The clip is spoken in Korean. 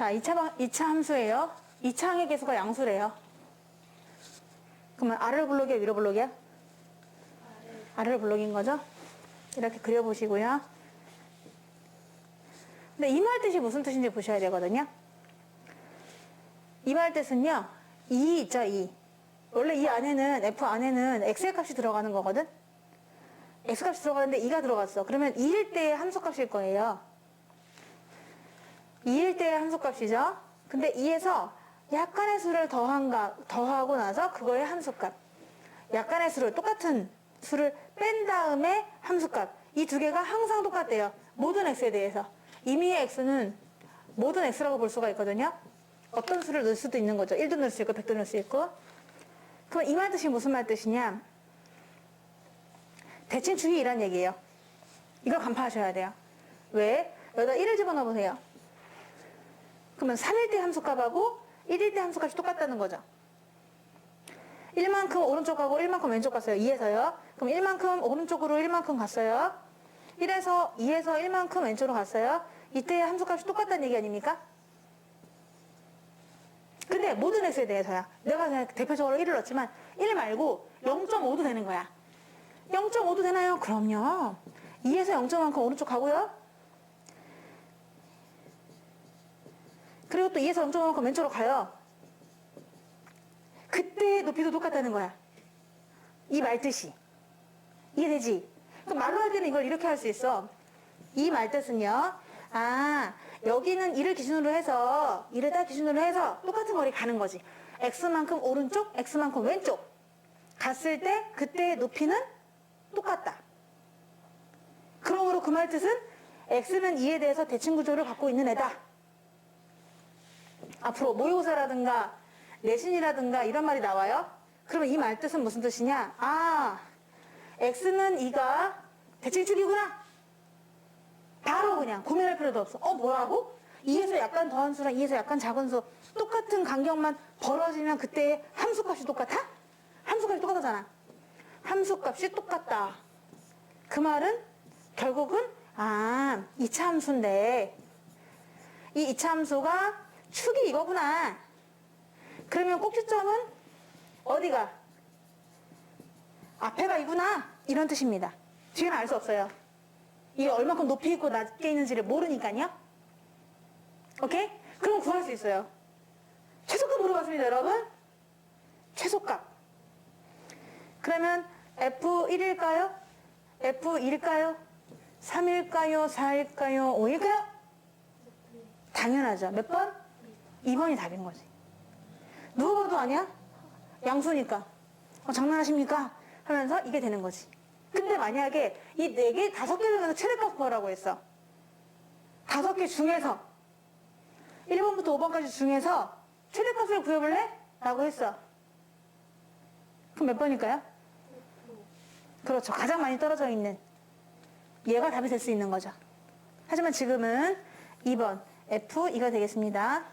자, 2차, 방, 2차 함수예요. 2차 항의 계수가 양수래요. 그러면 아래로 블록이야, 위로 블록이야? 아래로 블록인 거죠? 이렇게 그려보시고요. 근데 이말 뜻이 무슨 뜻인지 보셔야 되거든요. 이말 뜻은요, 2 있죠, 2. 원래 이 안에는, F 안에는 X의 값이 들어가는 거거든? X 값이 들어가는데 2가 들어갔어. 그러면 2일 때의 함수 값일 거예요. 2일 때의 함수 값이죠. 근데 2에서 약간의 수를 더한 가, 더하고 나서 그거의 함수 값. 약간의 수를, 똑같은 수를 뺀 다음에 함수 값. 이 두 개가 항상 똑같대요. 모든 x에 대해서. 임의의 x는 모든 x라고 볼 수가 있거든요. 어떤 수를 넣을 수도 있는 거죠. 1도 넣을 수 있고 100도 넣을 수 있고. 그럼 이 말 뜻이 무슨 말 뜻이냐? 대칭축이 이란 얘기예요. 이걸 간파하셔야 돼요. 왜? 여기다 1을 집어넣어 보세요. 그러면 3일 때 함수값하고 1일 때 함수값이 똑같다는 거죠. 1만큼 오른쪽하고 1만큼 왼쪽 갔어요. 2에서요. 그럼 1만큼 오른쪽으로 1만큼 갔어요. 1에서 2에서 1만큼 왼쪽으로 갔어요. 이때 함수값이 똑같다는 얘기 아닙니까? 근데 모든 x에 대해서야. 내가 그냥 대표적으로 1을 넣었지만 1 말고 0.5도 되는 거야. 0.5도 되나요? 그럼요. 2에서 0.5만큼 오른쪽 가고요. 그리고 또 2에서 0.5만큼 왼쪽으로 가요. 그때 높이도 똑같다는 거야. 이 말뜻이. 이해되지? 그럼 말로 할 때는 이걸 이렇게 할 수 있어. 이 말뜻은요. 아, 여기는 1을 기준으로 해서, 1을 딱 기준으로 해서 똑같은 거리 가는 거지. x만큼 오른쪽, x만큼 왼쪽. 갔을 때 그때의 높이는 똑같다. 그러므로 그 말뜻은 x는 2에 대해서 대칭 구조를 갖고 있는 애다. 앞으로 모의고사라든가 내신이라든가 이런 말이 나와요. 그러면 이 말뜻은 무슨 뜻이냐? 아, x는 2가 대칭축이구나. 바로 그냥 고민할 필요도 없어. 어, 뭐라고? 2에서 약간 더한 수랑 2에서 약간 작은 수 똑같은 간격만 벌어지면 그때 함수값이 똑같아? 함수값이 똑같잖아. 함수값이 똑같다. 그 말은 결국은 아, 2차 함수인데 이 2차 함수가 축이 이거구나. 그러면 꼭지점은 어디가? 앞에가 이구나. 이런 뜻입니다. 뒤에는 알 수 없어요. 이게 얼마큼 높이 있고 낮게 있는지를 모르니까요. 오케이? 그럼 구할 수 있어요. 최소값 물어봤습니다, 여러분. 최소값. 그러면 F1일까요? F2일까요? 3일까요? 4일까요? 5일까요? 당연하죠. 몇 번? 2번이 답인 거지. 누가 봐도 아니야? 양수니까. 어, 장난하십니까? 하면서 이게 되는 거지. 근데 만약에 이 네 개, 다섯 개 중에서 최대값 구하라고 했어. 다섯 개 중에서 1번부터 5번까지 중에서 최대값을 구해볼래? 라고 했어. 그럼 몇 번일까요? 그렇죠. 가장 많이 떨어져 있는 얘가 답이 될 수 있는 거죠. 하지만 지금은 2번 F2가 되겠습니다.